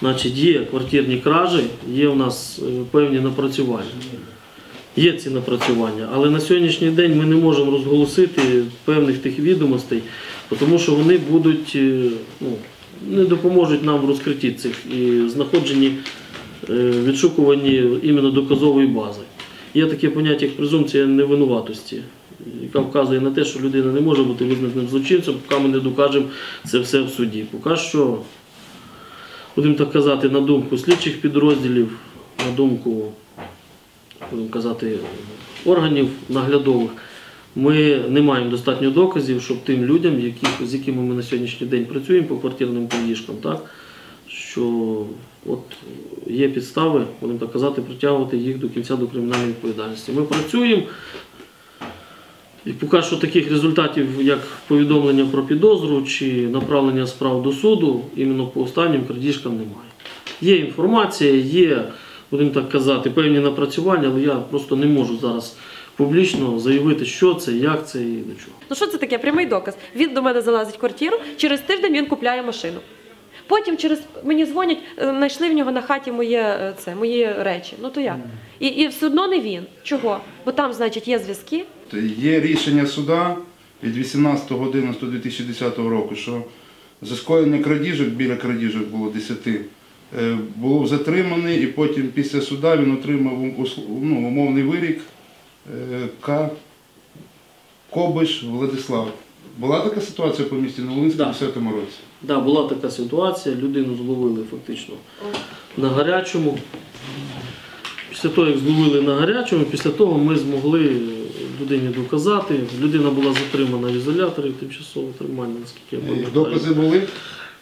Значить, є квартирні кражі, є у нас е, певні напрацювання. Є ці напрацювання, але на сьогоднішній день ми не можемо розголосити певних тих відомостей, тому що вони будуть е, ну, не допоможуть нам в розкритті цих і знаходженні е, відшукуванні іменно доказової бази. Є таке поняття, як презумпція невинуватості, яка вказує на те, що людина не може бути визнаним злочинцем, поки ми не докажемо це все в суді. Поки що, будемо так казати, на думку слідчих підрозділів, на думку, будемо казати, органів наглядових, ми не маємо достатньо доказів, щоб тим людям, яких, з якими ми на сьогоднішній день працюємо по квартирним крадіжкам, так, що от є підстави, будемо так казати, притягувати їх до кінця до кримінальної відповідальності. Ми працюємо. І поки що таких результатів, як повідомлення про підозру чи направлення справ до суду, іменно по останнім крадіжкам немає. Є інформація, є, будемо так казати, певні напрацювання, але я просто не можу зараз публічно заявити, що це, як це і до чого. Ну що це таке? Прямий доказ. Він до мене залазить в квартиру, через тиждень він купляє машину. Потім через мені дзвонять, е, знайшли в нього на хаті моє е, це, мої речі. Ну то як? І, і все одно не він. Чого? Бо там, значить, є зв'язки. Є рішення суда від 18.11.2010 року, що за скоєння крадіжок, біля крадіжок було 10, е, був затриманий і потім після суда він отримав ну, умовний вирік е, К. Кобиш Владислав. Була така ситуація по місті Новолинську Да. в 10 році? Да, була така ситуація, людину зловили фактично на гарячому. Після того, як зловили на гарячому, після того ми змогли людині доказати. Людина була затримана в ізоляторі тимчасово тримання, наскільки я пам'ятаю. Докази були?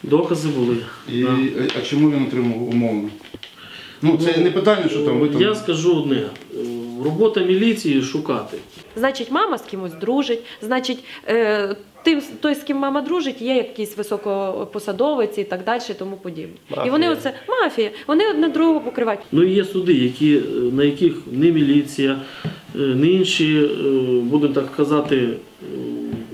Докази були. І, да. А чому він отримав умовно? Ну, це не питання, що там ви там. Я скажу одне: робота міліції шукати. Значить, мама з кимось дружить, значить, е, тим, той, з ким мама дружить, є якийсь високопосадовець і так далі, тому подібне. І вони оце мафія, вони одне другого покривають. Ну і є суди, які, на яких не міліція, е, інші, е, будемо так казати, е,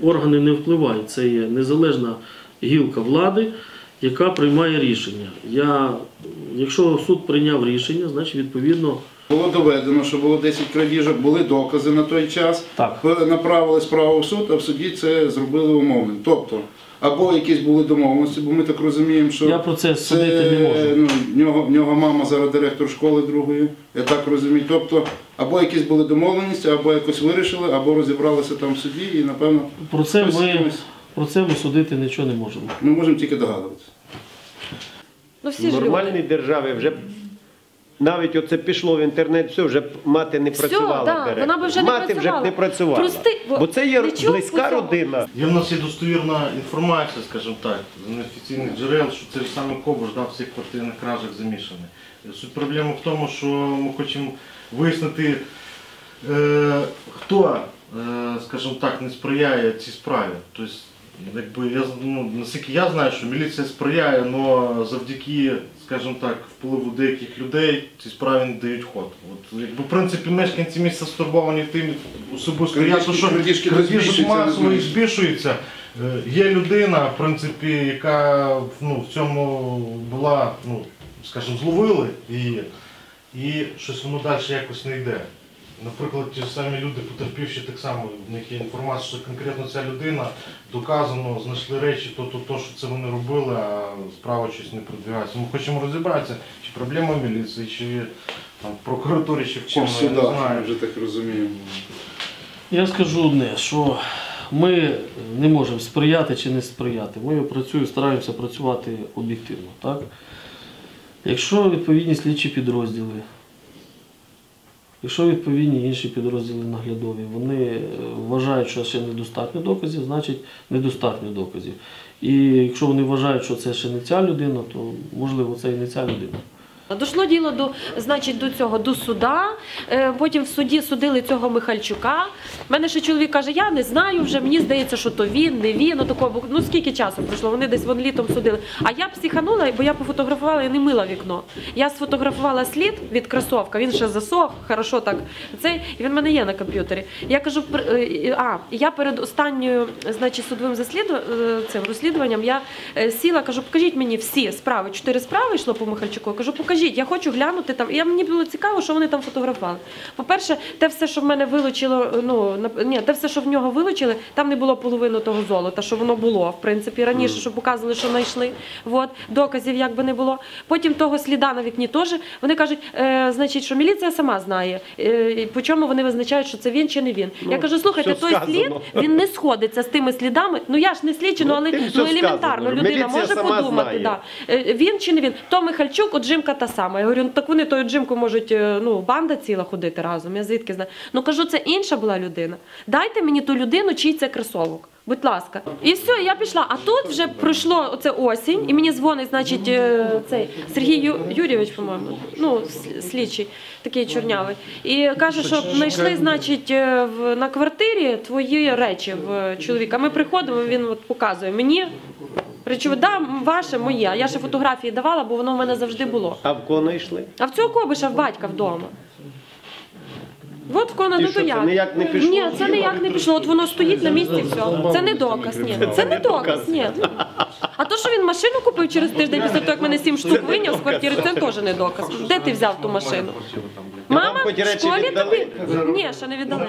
органи не впливають. Це є незалежна гілка влади, яка приймає рішення. Я, якщо суд прийняв рішення, значить відповідно. Було доведено, що було 10 крадіжок, були докази на той час. Так. Направили справу в суд, а в суді це зробили умовним. Тобто, або якісь були домовленості, бо ми так розуміємо, що Я про це судити не можу. Ну, в, нього, в нього мама зараз директор школи другої, я так розумію. Тобто, або якісь були домовленості, або якось вирішили, або розібралися там в суді, і напевно Про це ми, про це ми судити нічого не можемо. ми можемо тільки догадуватися. Ну всі В ж нормальній люди. державі вже навіть оце пішло в інтернет, все, вже мати не Все, працювала. да, директор. вона б вже не мати вже працювала. б не працювала. Прости, бо Бо це є близька цьому. родина. Є в нас є достовірна інформація, скажімо так, з неофіційних джерел, що це саме Кобуш да, в цих квартирних кражах замішаний. Суть проблеми в тому, що ми хочемо вияснити, е, хто, е, скажімо так, не сприяє цій справі. Тобто, якби я, ну, наскільки я знаю, що міліція сприяє, але завдяки, скажімо так, впливу деяких людей цій справі не дають ход. От, якби, в принципі, мешканці міста стурбовані тим особисто, Крадіжки- ясно, що крадіжки крадіжок масово збільшується. Є людина, в принципі, яка ну, в цьому була, ну, скажімо, зловили її, і щось воно далі якось не йде. Наприклад, ті ж самі люди, потерпівші, так само в них є інформація, що конкретно ця людина доказано, знайшли речі, то, то, то, що це вони робили, а справа щось не продвигається. Ми хочемо розібратися, чи проблема в міліції, чи там, в прокуратурі, чи в Чи в кому, я не знаю. ми вже так розуміємо. Я скажу одне, що ми не можемо сприяти чи не сприяти. Ми працюємо, стараємося працювати об'єктивно. Так? Якщо відповідні слідчі підрозділи, якщо відповідні інші підрозділи наглядові, вони е, вважають, що ще недостатньо доказів, значить недостатньо доказів. І якщо вони вважають, що це ще не ця людина, то можливо це і не ця людина. Дошло діло до, значить, до цього, до суда. Е, Потім в суді судили цього Михальчука. У мене ще чоловік каже, я не знаю вже, мені здається, що то він, не він. Ну, такого, ну скільки часу пройшло? Вони десь вон літом судили. А я психанула, бо я пофотографувала і не мила вікно. Я сфотографувала слід від кросовка, він ще засох, хорошо так. Цей, і він в мене є на комп'ютері. Я кажу, е, а, я перед останньою, значить, судовим засліду, е, цим розслідуванням, я е, сіла, кажу, покажіть мені всі справи. Чотири справи йшло по Михальчуку. Я Кажу, покажіть, я хочу глянути там. Я, мені було цікаво, що вони там фотографували. По-перше, те все, що в мене вилучило, ну ні, те все, що в нього вилучили, там не було половини того золота, що воно було, в принципі, раніше, що показували, що знайшли. От, доказів як би не було. Потім того сліда на вікні теж. Вони кажуть, е, значить, що міліція сама знає, е, по чому вони визначають, що це він чи не він. я кажу, слухайте, той слід він не сходиться з тими слідами. Ну я ж не слідчий, ну, Ну, але ну, елементарно сказано. людина Міліція може подумати. знає. Да. Е, Він чи не він? То Михальчук, от Джимка та сама. Я говорю, ну так вони тою Джимку можуть, е, ну, банда ціла ходити разом. Я звідки знаю. Ну кажу, це інша була людина. Дайте мені ту людину, чий це кросовок. Будь ласка. І все, я пішла. А тут вже пройшло оце осінь, і мені дзвонить, значить, е, цей Сергій Ю- Юрійович, по-моєму, ну, слідчий, такий чорнявий. І каже, що знайшли, значить, е, в, на квартирі твої речі в чоловіка. Ми приходимо, він от показує мені. Речове, да, ваше, моє. Я ще фотографії давала, бо воно в мене завжди було. А в кого знайшли? А в цього кобиша в батька вдома. От в кого І ну що, то це як? ніяк не пішло? Ні, це ніяк не пішло. От воно стоїть на місці, і все. Це не доказ. Ні, це не доказ. Ні. А то, що він машину купив через тиждень після того, як мене сім штук виняв з квартири, це теж не доказ. Де ти взяв ту машину? Мама в школі тобі? Ні, ще не віддали.